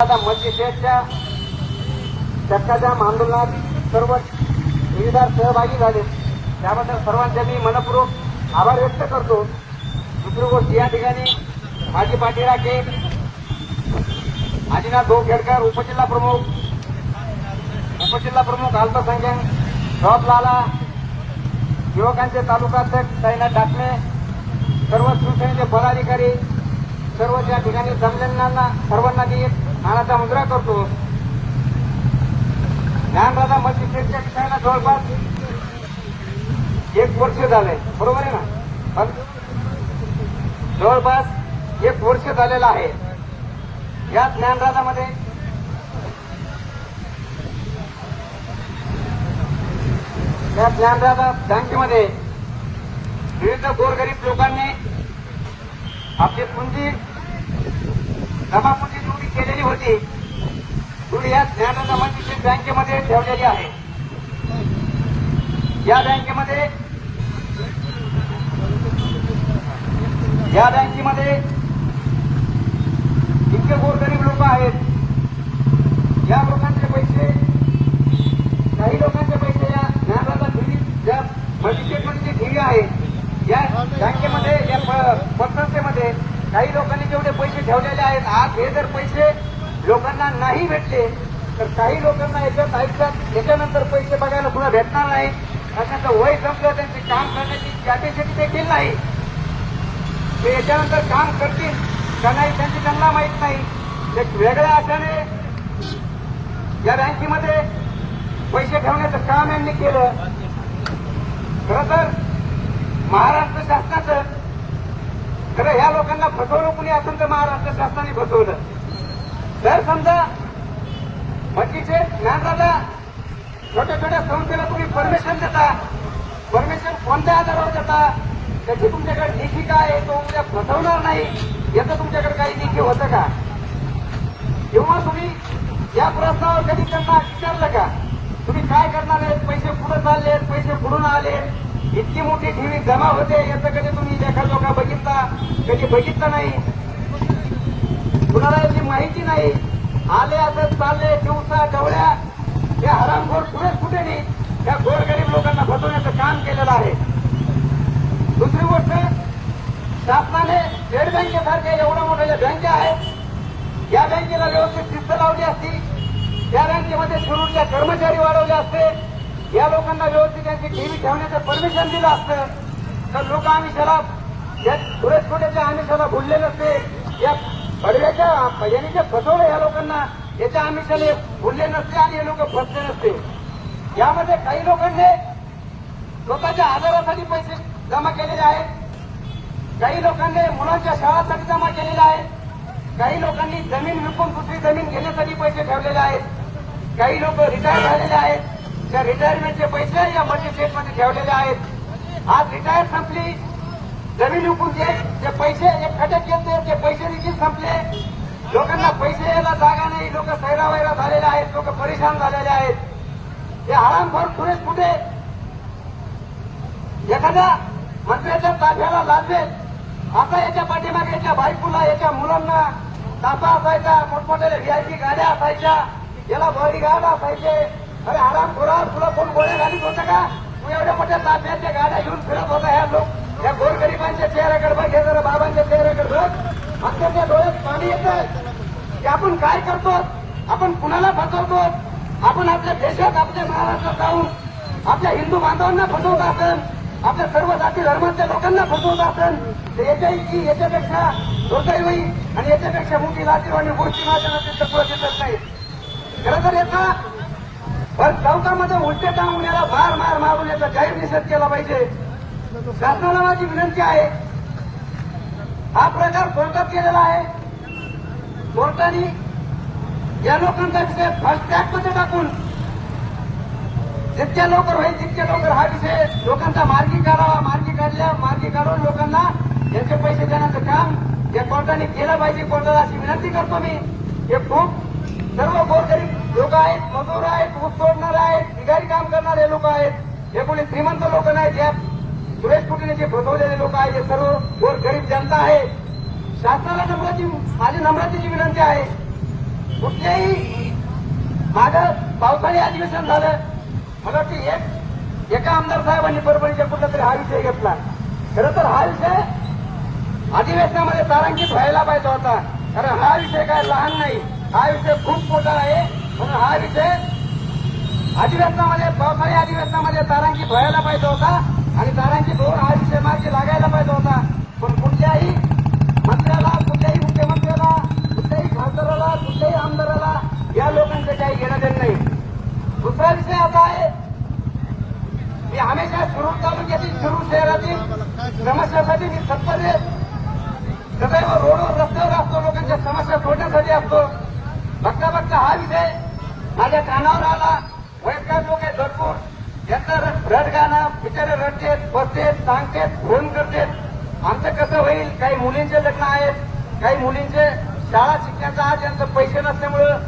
आता मस्जिदेच्या चक्काजाम आंदोलनात सर्व ठेवीदार सहभागी झाले. त्याबद्दल सर्वांचे मी मनपूर्वक आभार व्यक्त करतो. दुसरी गोष्ट या ठिकाणी माजी पाटील राखे आदिनाथ भाऊ खेडकर उपजिल्हा प्रमुख उपजिल्हा प्रमुख अल्पसंख्याक जॉब लाला युवकांचे तालुकाध्यक्ष तैनात डाकणे सर्व शिवसेनेचे पदाधिकारी सर्व ज्या ठिकाणी जमलेल्यांना सर्वांना मी मानाचा मुद्रा करतो. ज्ञानदादा मस्जिदच्या ठिकाणी जवळपास एक वर्ष झालंय बरोबर आहे ना? पण जवळपास एक वर्ष झालेलं आहे. या ज्ञानराजामध्ये या ज्ञानराजा बँकेमध्ये विविध गोरगरीब लोकांनी आपली पुंजी जमापुंजी जोडी केलेली होती. जोडी या ज्ञानदादा बँकेमध्ये ठेवलेली आहे. या बँकेमध्ये या बँकेमध्ये इतके गोरगरीब लोक आहेत. या लोकांचे पैसे काही लोकांचे पैसे या ज्ञानदादा ठेवी ज्या मल्टीस्टेटमध्ये जी ठेवी आहे या बँकेमध्ये या प- पतसंस्थेमध्ये काही लोकांनी जेवढे पैसे ठेवलेले आहेत आज हे जर पैसे लोकांना नाही भेटले तर काही लोकांना याच्यात आयुष्यात याच्यानंतर पैसे बघायला पुन्हा भेटणार नाही. त्यांचं वय संपलं त्यांचे काम करण्याची कॅपॅसिटी देखील नाही. ते याच्यानंतर काम करतील का नाही त्यांची त्यांना माहीत नाही. एक वेगळ्या अशाने या बँकेमध्ये पैसे ठेवण्याचं काम यांनी केलं. खरं तर महाराष्ट्र शासनाचं खरं ह्या लोकांना फसवलं कुणी असेल तर महाराष्ट्र शासनाने फसवलं. तर समजा मच्छीचे ज्ञानदादा छोट्या छोट्या संस्थेला तुम्ही परमिशन देता परमिशन कोणत्या आधारावर देता त्याची तुमच्याकडे लेखी काय आहे तो उद्या फसवणार नाही याचं तुमच्याकडे काही लेखी होतं का? किंवा तुम्ही या प्रश्नावर कधी त्यांना विचारलं का? तुम्ही काय करणार आहेत? पैसे पुढे चालले पैसे पुढून आले इतकी मोठी ठेवी जमा होते याचं कधी तुम्ही लेखा बघितला कधी बघितलं नाही. कुणाला याची माहिती नाही. आले असं चालले दिवसा डवळ्या त्या हरामखोर पुढेच कुठे नाही. त्या गोरगरीब लोकांना फसवण्याचं काम केलेलं आहे. दुसरी गोष्ट शासनाने स्टेट बँकेसारख्या एवढ्या मोठ्या बँका आहेत या बँकेला व्यवस्थित शिस्त लावली असती. त्या बँकेमध्ये सुरूच्या कर्मचारी वाढवले असते. या लोकांना व्यवस्थित त्यांची टीव्ही ठेवण्याचं परमिशन दिलं असतं. तर लोक आमिषाला या सुरेशकोट्याच्या कोटेच्या आमिषाला भुलले नसते. या पडव्याच्या यांनी जे फसवलं या लोकांना याच्या आमिषाने भुलले नसते आणि हे लोक फसले नसते. यामध्ये काही लोकांनी स्वतःच्या आजारासाठी पैसे जमा केलेले आहेत. काही लोकांनी मुलांच्या शाळासाठी जमा केलेले आहेत. काही लोकांनी जमीन विकून दुसरी जमीन घेण्यासाठी पैसे ठेवलेले आहेत. काही लोक रिटायर झालेले आहेत. त्या रिटायरमेंटचे पैसे या मल्टी स्टेटमध्ये ठेवलेले आहेत. आज रिटायर संपली. जमीन उकून जे पैसे एक खटक घेतले ते पैसे देखील संपले. लोकांना पैसे यायला जागा नाही. लोक सैरावैरा झालेले आहेत. लोक परेशान झालेले आहेत. हे हरामखोर सुरेश कुठे? एखाद्या मंत्र्याच्या ताफ्याला लाजवेल आता याच्या पाठीमागे याच्या बायकोला याच्या मुलांना ताफा असायचा. मोठमोठ्या व्हीआयपी गाड्या असायच्या. याला बॉडीगार्ड असायचे. अरे आराम खोरा तुला कोण गोळ्या घालीत होतं का? तू एवढ्या मोठ्या ताफ्याच्या गाड्या घेऊन फिरत होता ह्या लोक. या गोरगरिबांच्या चेहऱ्याकडे बघ हे जरा बाबांच्या चेहऱ्याकडे बघ. अक्षरशः डोळ्यात पाणी येतं की आपण काय करतो? आपण कुणाला फसवतो? आपण आपल्या देशात आपल्या महाराष्ट्रात जाऊन आपल्या हिंदू बांधवांना फसवत असेल आपल्या सर्व जाती धर्माच्या लोकांना फसवत असेल तर याच्या याच्यापेक्षा दुर्दैवी आणि याच्यापेक्षा मोठी लाजीवानी गोष्टी माझ्या नसेल तर नाही. खरं तर याचा पण चौकामध्ये उलटे टांगून मार मार मारून याचा जाहीर निषेध केला पाहिजे. शासनाला माझी विनंती आहे. हा प्रकार कोर्टात केलेला आहे. कोर्टाने या लोकांचा विषय फास्ट ट्रॅकमध्ये टाकून जितक्या लवकर होईल तितक्या लवकर हा विषय लोकांचा मार्गी काढावा मार्गी काढल्या मार्गी काढून लोकांना यांचे पैसे देण्याचं काम या कोर्टाने केलं पाहिजे. कोर्टाला अशी विनंती करतो मी. हे खूप सर्व गोरगरीब आहेत मजूर आहेत ऊस तोडणार आहेत बिगारी काम करणारे लोक आहेत. हे कोणी श्रीमंत लोक नाहीत या सुरेश कुटीने जे फसवलेले लोक आहेत. हे सर्व गोर गरीब जनता आहे. शासनाला नम्राची माझी नम्रतेची विनंती आहे कुठल्याही माझं पावसाळी अधिवेशन झालं मला वाटतं एक एका आमदार साहेबांनी परभणीच्या कुठला तरी हा विषय घेतला. खरं तर हा विषय अधिवेशनामध्ये तारांकित व्हायला पाहिजे होता. कारण हा विषय काय लहान नाही. हा विषय खूप मोठा आहे. म्हणून हा विषय अधिवेशनामध्ये पावसाळी अधिवेशनामध्ये तारांची भरायला पाहिजे होता आणि तारांकित भोर हा विषय मार्गी लागायला पाहिजे होता. पण कुठल्याही मंत्र्याला कुठल्याही मुख्यमंत्र्याला कुठल्याही खासदाराला कुठल्याही आमदाराला या लोकांचं काही घेणं देणं नाही. दुसरा विषय असा आहे मी हमेशा शिरूर तालुक्यातील शिरूर शहरातील समस्यासाठी मी सत्तर सदैव रोडवर रस्त्यावर असतो लोकांच्या समस्या सोडण्यासाठी असतो. बघता बघता हा विषय माझ्या कानावर आला. वयस्कर लोक आहेत भरपूर. यांचं रड गाणं बिचारे रडतेत बसतेत सांगतेत फोन करतेत. आमचं कसं होईल? काही मुलींचे लग्न आहेत. काही मुलींचे शाळा शिकण्याचा आज यांचं पैसे नसल्यामुळं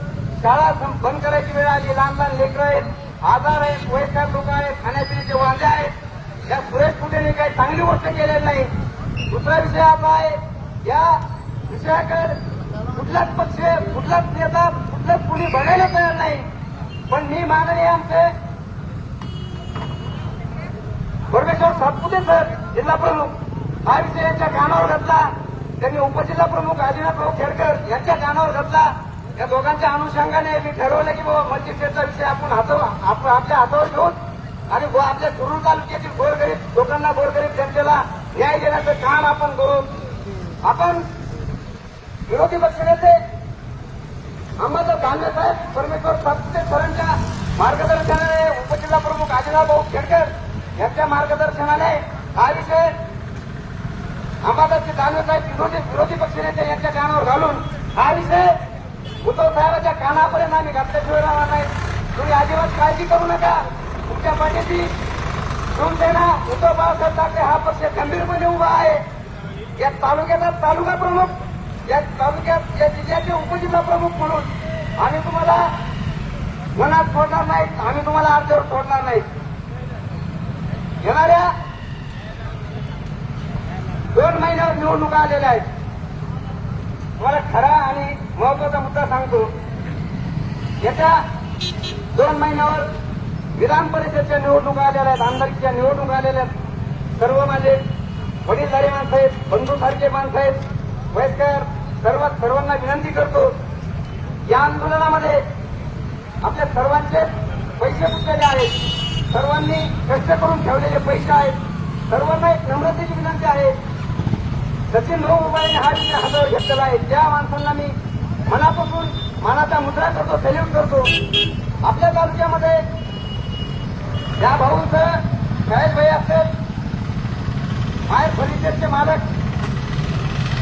शाळा बंद करायची वेळ आली. लहान लहान लेकरं आहेत आजार आहेत वयस्कर लोक आहेत खाण्यापिण्याचे वांदे आहेत. या सुरेश कुठेने काही चांगली गोष्ट केलेली नाही. दुसरा विषय असा आहे या विषयाकडे कुठलाच पक्ष कुठलाच नेता कुठलाच कुणी बघायला तयार नाही पण मी माननीय आमचे परमेश्वर सातपुते सर जिल्हा प्रमुख हा विषय यांच्या कानावर घातला त्यांनी उपजिल्हा प्रमुख आदिनाथराव खेडकर यांच्या कानावर घातला. या दोघांच्या अनुषंगाने मी ठरवलं की बाबा मल्टीस्टेटचा विषय आपण हातावर आपल्या हातावर घेऊन आणि आपल्या सुरूर तालुक्यातील गोरगरीब लोकांना गोरगरीब जनतेला न्याय देण्याचं काम आपण करू. आपण विरोधी पक्षनेते आम्हाला दानवे परमेश्वर सातपुते सरांच्या मार्गदर्शनाने उपजिल्हा प्रमुख आदिनाथ भाऊ खेडकर यांच्या मार्गदर्शनाने हा विषय अंबादासचे दानवेसाहेब विरोधी विरोधी पक्षनेते यांच्या कानावर घालून हा विषय उद्धव साहेबांच्या कानापर्यंत आम्ही घातल्याशिवाय राहणार नाही. तुम्ही अजिबात काळजी करू नका. तुमच्या पाठीशी शिवसेना उद्धव बाळासाहेब ठाकरे हा पक्ष गंभीरपणे उभा आहे. या तालुक्याचा तालुका प्रमुख या तालुक्यात या जिल्ह्याचे उपजिल्हा प्रमुख म्हणून आम्ही तुम्हाला मनात सोडणार नाहीत आम्ही तुम्हाला अर्ध्यावर सोडणार नाहीत. येणाऱ्या दोन महिन्यावर निवडणुका आलेल्या आहेत. तुम्हाला खरा आणि महत्त्वाचा मुद्दा सांगतो. येत्या दोन महिन्यावर विधान परिषदेच्या निवडणुका आलेल्या आहेत आमदारकीच्या निवडणुका आलेल्या आहेत. सर्व माझे वडीलधारी माणसं आहेत बंधूसारखे माणसं आहेत वयस्कर सर्व सर्वांना विनंती करतो या आंदोलनामध्ये आपल्या सर्वांचे पैसे फुटलेले आहेत. सर्वांनी कष्ट करून ठेवलेले पैसे आहेत. सर्वांना एक नम्रतेची विनंती आहे. सचिन भाऊ उभाईने हा विषय हातावर घेतलेला आहे. त्या माणसांना मी मनापासून मनाचा मुद्रा करतो सल्यूट करतो. आपल्या तालुक्यामध्ये या भाऊंचं शाळेत भाई असतील फायर फर्निचरचे मालक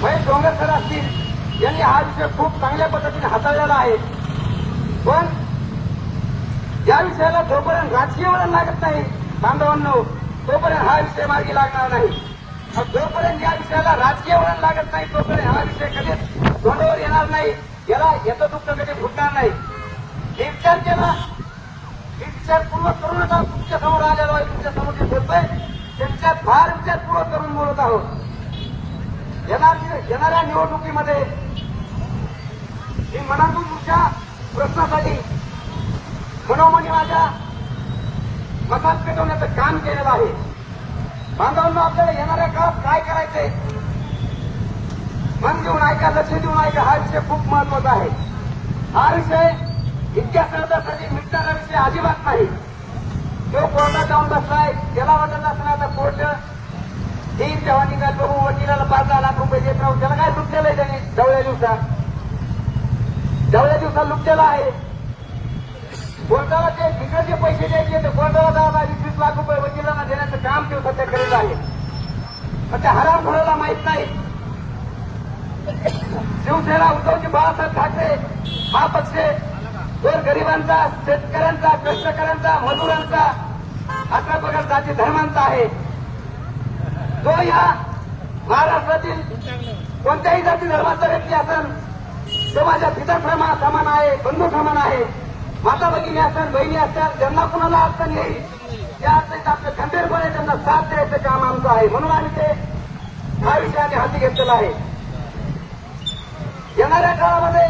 महेश डोंगर सर असतील यांनी हा विषय खूप चांगल्या पद्धतीने हाताळलेला आहे. पण या विषयाला जोपर्यंत राजकीय वळण लागत नाही बांधवांनो तोपर्यंत हा विषय मार्गी लागणार नाही. जोपर्यंत या विषयाला राजकीय वळण लागत नाही तोपर्यंत हा विषय कधीच तोंडावर येणार नाही. याला याचं दुःख कधी फुटणार नाही. विचार केला. विचारपूर्वक करून आता तुमच्यासमोर आलेलो आहे तुमच्यासमोर जे बोलतोय त्यांच्यात फार विचारपूर्वक करून बोलत आहोत. येणार येणाऱ्या निवडणुकीमध्ये मी मनातून तुमच्या प्रश्नासाठी मनोमनी माझ्या मतात पेटवण्याचं काम केलेलं आहे. बांधवांना आपल्याला येणाऱ्या काळात काय करायचंय? मन देऊन ऐका लक्ष देऊन ऐका हा विषय खूप महत्त्वाचा आहे. हा विषय इतक्या सहजासाठी मिटणारा विषय अजिबात नाही. तो कोर्टात जाऊन बसलाय त्याला वाटत असला आता कोर्ट देईल तेव्हा निघाल बघू वकिलाला पाच दहा लाख रुपये देत राहू त्याला काय सुटलेलं आहे त्याने? जवळ्या दिवसात. जवळ्या दिवसात लुटलेला आहे. कोर्टाला ते तिकडचे पैसे द्यायचे तर कोर्टाला दहा दहा वीस वीस लाख रुपये वकिलांना देण्याचं काम ते सध्या करीत आहे. पण त्या हराम घोडाला माहीत नाही. शिवसेना उद्धवजी बाळासाहेब ठाकरे हा पक्ष दोन गरिबांचा शेतकऱ्यांचा कष्टकऱ्यांचा मजुरांचा अठरा प्रकार जाती धर्मांचा आहे. तो या महाराष्ट्रातील कोणत्याही जाती धर्माचा व्यक्ती असेल समाजात माझ्या पिता समान आहे बंधू समान आहे. माता भगिनी असतात बहिणी असतात ज्यांना कुणाला अडचण येईल त्या अडचणीत आपलं खंबीरपणे त्यांना साथ द्यायचं काम आमचं आहे. म्हणून आम्ही ते हा विषयाने हाती घेतलेला आहे. येणाऱ्या काळामध्ये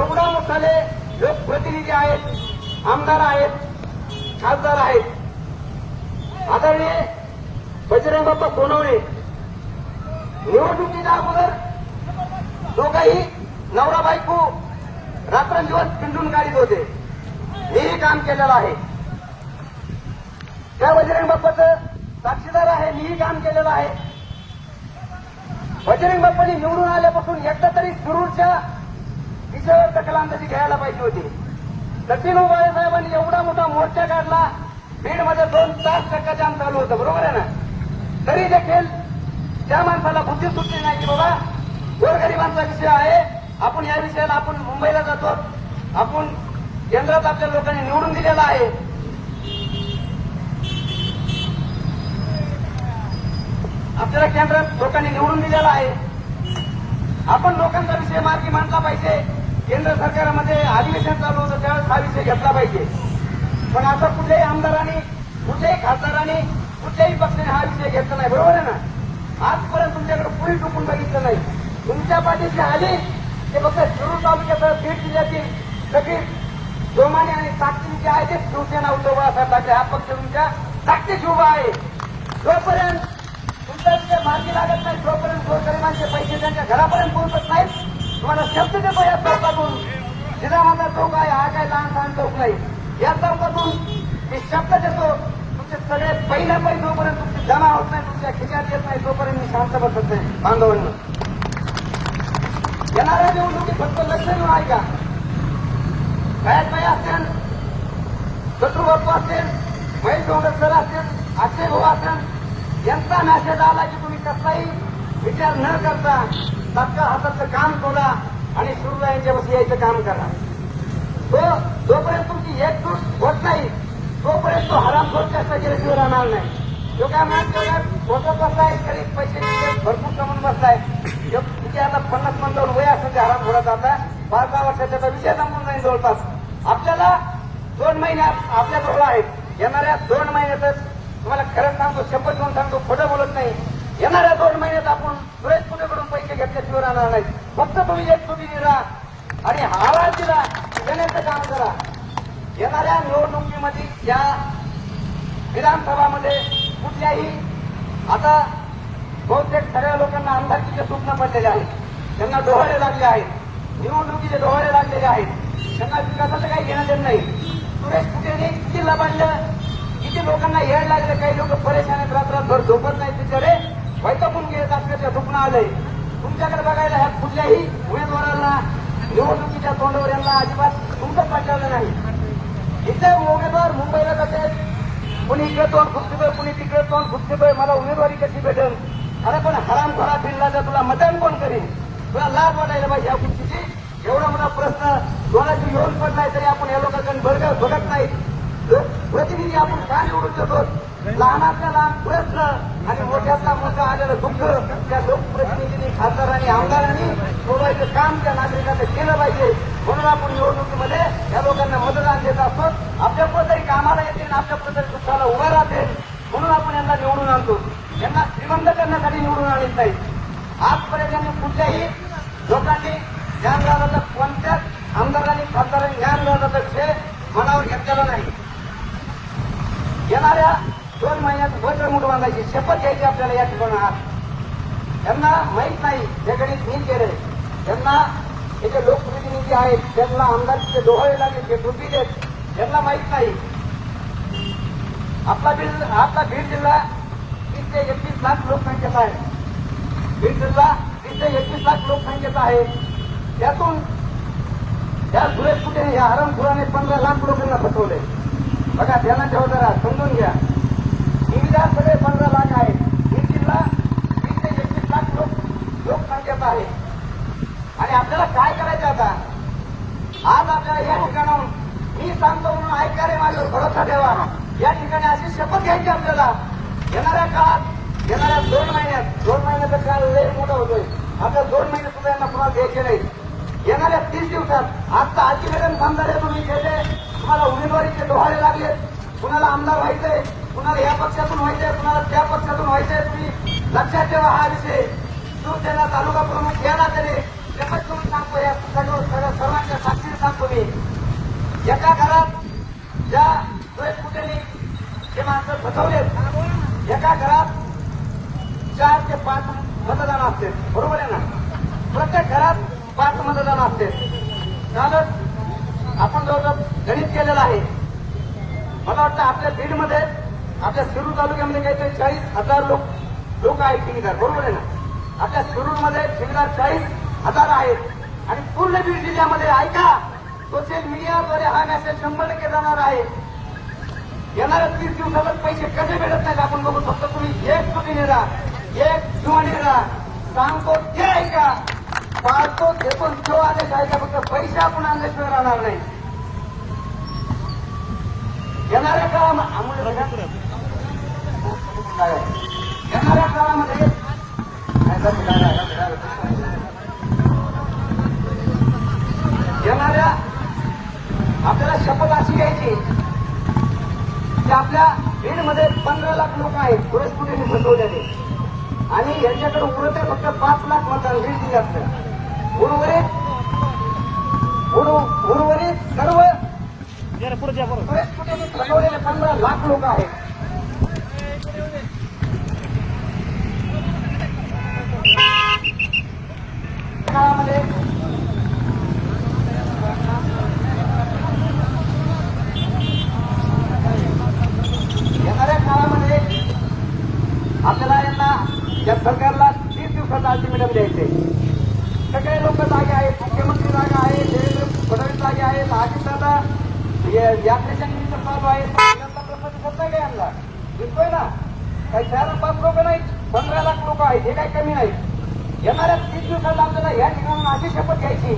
एवढा मोठाले लोकप्रतिनिधी आहेत आमदार आहेत खासदार आहेत. आदरणीय बजरंग बाप्पा सोनवणे निवडणुकीच्या अगोदर दोघंही नवरा बायको रात्रंदिवस पिंडून काढीत होते. मीही काम केलेलं आहे. त्या बजरंग बाप्पाचं साक्षीदार आहे मीही काम केलेलं आहे. बजरंग बाप्पांनी निवडून आल्यापासून एकदा तरी सुरूरच्या विषयावर तकलांदाजी घ्यायला पाहिजे होती. सचिन उबाळे साहेबांनी एवढा मोठा मोर्चा काढला बीडमध्ये दोन तास टक्का जाम चालू होतं बरोबर आहे ना? तरी देखील त्या माणसाला बुद्धी सुटली नाही की बाबा गोरगरिबांचा विषय आहे? आपण या विषयाला आपण मुंबईला जातो. आपण केंद्रात आपल्या लोकांनी निवडून दिलेला आहे. आपल्याला केंद्रात लोकांनी निवडून दिलेला आहे. आपण लोकांचा विषय मार्गी मांडला पाहिजे. केंद्र सरकारमध्ये अधिवेशन चालू होतं त्यावेळेस हा विषय घेतला पाहिजे. पण आता कुठल्याही आमदारांनी कुठल्याही खासदारांनी कुठल्याही पक्षाने हा विषय घेतला नाही. बरोबर आहे ना? आजपर्यंत तुमच्याकडे पुढे टुकून बघितलं नाही. तुमच्या पाठीशी आली ते फक्त शिरूर तालुक्यात बीड जिल्ह्यातील सगळी जोमाने आणि ताकदी जे आहे ते शिवसेना उद्धव बाळासाहेब हा पक्ष तुमच्या ताकदीशी उभा आहे. जोपर्यंत तुमच्या तिथे मार्गी लागत नाही तोपर्यंत गोरगरिबांचे पैसे त्यांच्या घरापर्यंत पोहोचत नाहीत. तुम्हाला शब्द देतो या चौकातून. जिजामाता चौक आहे हा काय लहान सहान चौक नाही. या चौकातून मी शब्द देतो तुमचे सगळे पहिल्या पैसे जोपर्यंत तुमची जमा होत नाही तुमच्या खिशात येत नाही तोपर्यंत मी शांत बसत नाही. बांधवांना. येणाऱ्या निवडणुकीत फक्त लक्ष देऊन ऐका. काय असेल शत्रू असेल महेश डोंगरकर असेल अक्षय भाऊ असेल यांचा मॅसेज आला की तुम्ही कसलाही विचार न करता तात्काळ हाताचं काम सोडा आणि सुरला बस यायचं काम करा. तो जोपर्यंत तुमची एकजूट होत नाही तोपर्यंत तो हरामखोर कष्ट केल्याशिवाय राहणार नाही. जो काय म्हणत फोटो बसलाय तरी पैसे भरपूर कमवून बसलाय. तो आता पन्नास पंचावन्न वय असेल ते घोडा आता. पाच दहा वर्षाच्या विषय संपून जाईल जवळपास. आपल्याला दोन महिन्यात आपल्याजवळ आहेत. येणाऱ्या दोन महिन्यातच तुम्हाला खरंच सांगतो शपथ म्हणून सांगतो खोटं बोलत नाही. येणाऱ्या दोन महिन्यात आपण सुरेश पुणेकडून पैसे घेतल्याशिवाय राहणार नाही फक्त तुम्ही एक तुम्ही दिला आणि आवाज दिला देण्याचं काम करा. येणाऱ्या निवडणुकीमध्ये या विधानसभामध्ये कुठल्याही आता बहुतेक सगळ्या लोकांना आमदारकीचे स्वप्न पडलेले आहेत. त्यांना डोहाळे लागले आहेत. निवडणुकीचे डोहाळे लागलेले आहेत. त्यांना विकासाचं काही घेणं देत नाही. सुरेश कुटेने किती लबाडलं? किती लोकांना येड लागलं? काही लोक परेशान आहेत रात्रभर झोपत नाही बिचारे. वैतकून गेले अक्षरशः दुखणं आलंय. तुमच्याकडे बघायला ह्या कुठल्याही उमेदवारांना निवडणुकीच्या तोंडावर यांना अजिबात तुमचं पाठवलं नाही. इथे उमेदवार मुंबईला जाते कुणी इकडे तोंड खुपशितोय कुणी तिकडे तोंड खुपशितोय मला उमेदवारी कशी भेटेल? अरे पण हराम खरा फिरला तर तुला मतदान कोण करीन? तुला लाज वाटायला पाहिजे या गोष्टीची. एवढा मोठा प्रश्न कोणाची येऊन पडलाय तरी आपण या लोकांकडे बरं बघत नाही. प्रतिनिधी आपण का निवडून देतो? लहानातला लहान प्रश्न आणि मोठ्यातला मोठा आलेलं दुःख त्या लोकप्रतिनिधींनी खासदारांनी आमदारांनी सोडवायचं काम त्या नागरिकांना केलं पाहिजे. म्हणून आपण निवडणुकीमध्ये या लोकांना मतदान देत असतो. आपल्या तरी कामाला येतील आणि आपल्या तरी दुःखाला उभा राहतील. म्हणून आपण यांना निवडून आणतो. यांना बंद करण्यासाठी निवडून आणत नाही. आजपर्यंत कुठल्याही लोकांनी ज्ञानदानाचा कोणत्याच आमदारांनी खासदारांनी ज्ञानदानाचा विषय मनावर घेतलेला नाही. येणाऱ्या दोन महिन्यात वज्रमुठ बांधायची शपथ घ्यायची आपल्याला या ठिकाणी आहात त्यांना माहीत नाही जे गणित मी केले त्यांना हे जे लोकप्रतिनिधी आहेत त्यांना आमदारचे डोहळे लागेल जे कृती देत त्यांना माहीत नाही. आपला बिल आपला बीड जिल्हा वीस ते एकवीस लाख लोकसंख्येचा आहे. बीड जिल्हा वीस ते एकवीस लाख लोकसंख्येचा आहे. त्यातून या सुरेश कुठे या हरमखुराने पंधरा लाख लोकांना फसवले. बघा त्यांना ठेवा जरा समजून घ्या. इंडिया सगळे पंधरा लाख आहेत. बीड जिल्हा वीस ते एकवीस लाख लोक लोकसंख्येचा आहे. आणि आपल्याला काय करायचं आता? आज आपल्याला या ठिकाणाहून मी सांगतो म्हणून ऐका रे माझ्यावर भरोसा ठेवा. या ठिकाणी अशी शपथ घ्यायची आपल्याला. येणाऱ्या काळात येणाऱ्या दोन महिन्यात दोन महिन्याचा काळ लय मोठा होतोय. आपल्या दोन महिने सुद्धा यांना पुन्हा द्यायचे नाही येणाऱ्या तीस दिवसात आता अल्टिमेटम समजा तुम्ही केले तुम्हाला उमेदवारीचे डोहाळे लागले कुणाला आमदार व्हायचंय कुणाला या पक्षातून व्हायचंय कुणाला त्या पक्षातून व्हायचंय तुम्ही लक्षात ठेवा हा विषय. शिवसेना तालुका प्रमुख या नात्याने शपथ करून सांगतो या सगळं सगळ्या सर्वांच्या साक्षी एका घरात ज्या सुरेश ते माणसं फसवलेत एका घरात चार ते पाच मतदान असते. बरोबर आहे ना? प्रत्येक घरात पाच मतदान असते. कालच आपण जवळजवळ गणित केलेलं आहे. मला वाटतं आपल्या बीडमध्ये आपल्या शिरूर तालुक्यामध्ये काहीतरी चाळीस हजार लोक लोक आहेत ठेवीदार बरोबर आहे ना? आपल्या शिरूरमध्ये ठेवीदार चाळीस हजार आहेत. आणि पूर्ण बीड जिल्ह्यामध्ये ऐका सोशल मीडियाद्वारे हा मेसेज शंभर टक्के जाणार आहे. येणाऱ्या तीस दिवसातच पैसे कसे भेटत नाहीत आपण बघू फक्त तुम्ही एक चुकीने राहा एक जुवाने राहा सांगतो ते ऐका. पाळतो ते पण तो आदेश ऐका फक्त पैसे आपण आणल्याशिवाय राहणार नाही. येणाऱ्या काळामध्ये येणाऱ्या काळामध्ये येणाऱ्या आपल्याला शपथ अशी घ्यायची की आपल्या बीडमध्ये पंधरा लाख लोक आहेत पुरस्पुटीने कुठे फसवलेले. आणि यांच्याकडे उरत आहे फक्त पाच लाख मतदान बीड जिल्ह्यातलं. उर्वरित उर्वरित सर्व पुरस्पुटीने कुठे फसवलेले पंधरा लाख लोक आहेत. काळामध्ये येणाऱ्या काळामध्ये आपल्याला यांना या सरकारला तीस दिवसाचा अल्टिमेटम द्यायचे सगळे लोक जागे आहेत मुख्यमंत्री जागा आहे देवेंद्र फडणवीस जागे आहेत अजितदादा यात्रेच्या निमित्त चालू आहे. यांचा यांना? दिसतोय ना? काही चार पाच लोक नाहीत पंधरा लाख लोक आहेत हे काही कमी नाही. येणाऱ्या तीस दिवसात आपल्याला या ठिकाणी अशी शपथ घ्यायची.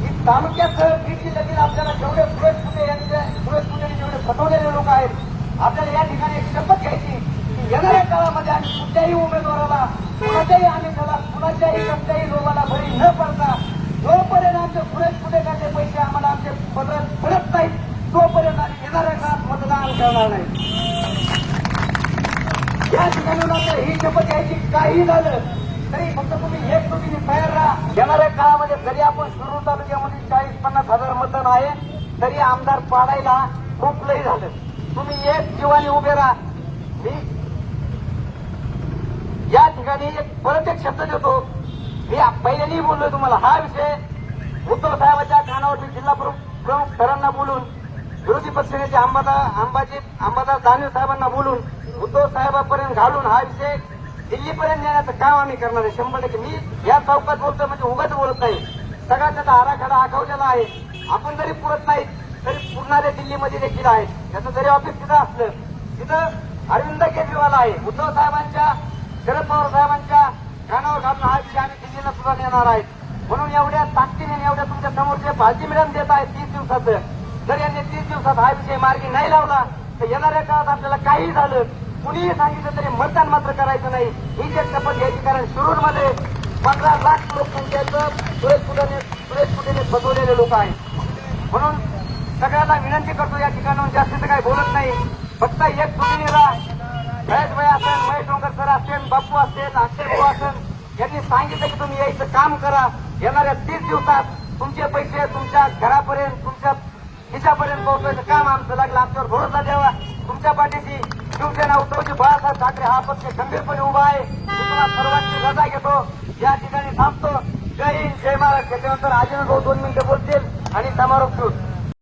की तालुक्यात बीड जिल्ह्यातील आपल्याला जेवढे सुरेश पुणे यांचे सुरेश पुणे जेवढे फटवलेले लोक आहेत आपल्याला या ठिकाणी एक शपथ घ्यायची. येणाऱ्या काळामध्ये आम्ही कुठल्याही उमेदवाराला कुणाच्याही आमिषाला कुणाच्याही कसल्याही लोकांना बळी न पडता जोपर्यंत आमचे सुरेश कुटेकाचे पैसे आम्हाला आमचे पदरात पडत नाहीत तोपर्यंत आम्ही येणाऱ्या काळात मतदान करणार नाही. या ठिकाणी ही शपथ घ्यायची काही झालं तरी फक्त तुम्ही एक तुम्ही तयार राहा. येणाऱ्या काळामध्ये जरी आपण सुरू तालुक्यामध्ये चाळीस पन्नास हजार मतदान आहे तरी आमदार पाडायला खूप लई झालं. तुम्ही एक जीवाने उभे राहा. मी ठिकाणी एक परत एक शब्द देतो. मी पहिल्यानी बोललोय तुम्हाला. हा विषय उद्धव साहेबांच्या कानावरती जिल्हा प्रमुख प्रमुख सरांना बोलून विरोधी पक्षनेते अंबादास अंबाजी अंबादास दानवे साहेबांना बोलून उद्धव साहेबांपर्यंत घालून हा विषय दिल्लीपर्यंत नेण्याचं काम आम्ही करणार आहे. शंभर टक्के. मी या चौकात बोलतोय म्हणजे उगाच बोलत नाही. सगळा त्याचा आराखडा आखवलेला आहे. आपण जरी पुरत नाही तरी पुरणारे दिल्लीमध्ये देखील आहेत. त्याचं जरी ऑफिस तिथं असलं तिथं अरविंद केजरीवाल आहे. उद्धव साहेबांच्या शरद पवार साहेबांच्या कानावर घालून हा विषय आम्ही दिल्लीला सुद्धा नेणार आहेत म्हणून एवढ्या ताकदीने एवढ्या तुमच्या समोरचे भाजी मिळून देत आहेत तीस दिवसाचं जर यांनी तीस दिवसात हा विषय मार्गी नाही लावला तर येणाऱ्या काळात आपल्याला काही झालं कुणीही सांगितलं तरी मतदान मात्र करायचं नाही. ही जे शपथ घ्यायची कारण शिरूरमध्ये पंधरा लाख लोकसंख्येचं सुरेश कुटेने सुरेश कुटेने फसवलेले लोक आहेत. म्हणून सगळ्यांना विनंती करतो या ठिकाणाहून जास्तीचं काही बोलत नाही. फक्त एक तुम्ही राहा असेल महेश डोंगर सर असेल बाप्पू असेल अक्षय भाऊ असेल यांनी सांगितलं की तुम्ही यायचं काम करा. येणाऱ्या तीस दिवसात तुमचे पैसे तुमच्या घरापर्यंत तुमच्या खिशापर्यंत पोहोचवायचं काम आमचं लागलं. आमच्यावर भरोसा द्यावा तुमच्या पाठीशी शिवसेना उद्धवजी बाळासाहेब ठाकरे हा पक्ष खंबीरपणे उभा आहे. तुम्हाला सर्वांची रजा घेतो. या ठिकाणी थांबतो. जय हिंद जय महाराष्ट्र. त्याच्यानंतर अजून भाऊ दोन मिनिटं बोलतील आणि समारोप घेऊन